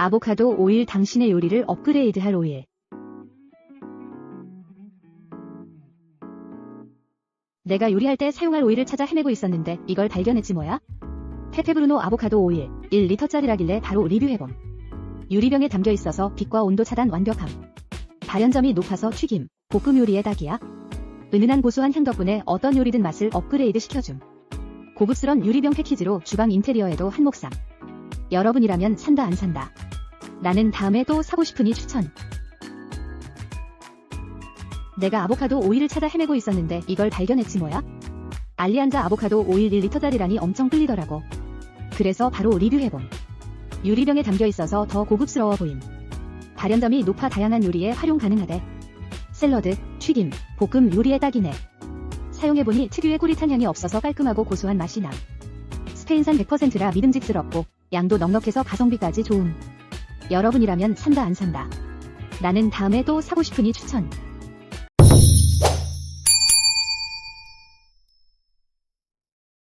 아보카도 오일 당신의 요리를 업그레이드할 오일. 내가 요리할 때 사용할 오일을 찾아 헤매고 있었는데 이걸 발견했지 뭐야? 페페브루노 아보카도 오일 1리터짜리라길래 바로 리뷰해봄. 유리병에 담겨 있어서 빛과 온도 차단 완벽함. 발연점이 높아서 튀김, 볶음 요리에 딱이야. 은은한 고소한 향 덕분에 어떤 요리든 맛을 업그레이드 시켜줌. 고급스런 유리병 패키지로 주방 인테리어에도 한몫삼. 여러분이라면 산다 안 산다. 나는 다음에 또 사고 싶으니 추천. 내가 아보카도 오일을 찾아 헤매고 있었는데 이걸 발견했지 뭐야? 알리안자 아보카도 오일 1리터짜리라니 엄청 끌리더라고. 그래서 바로 리뷰해봄. 유리병에 담겨 있어서 더 고급스러워 보임. 발연점이 높아 다양한 요리에 활용 가능하대. 샐러드, 튀김, 볶음 요리에 딱이네. 사용해보니 특유의 꼬릿한 향이 없어서 깔끔하고 고소한 맛이 남. 스페인산 100%라 믿음직스럽고 양도 넉넉해서 가성비까지 좋음. 여러분이라면 산다 안 산다. 나는 다음에 또 사고 싶으니 추천.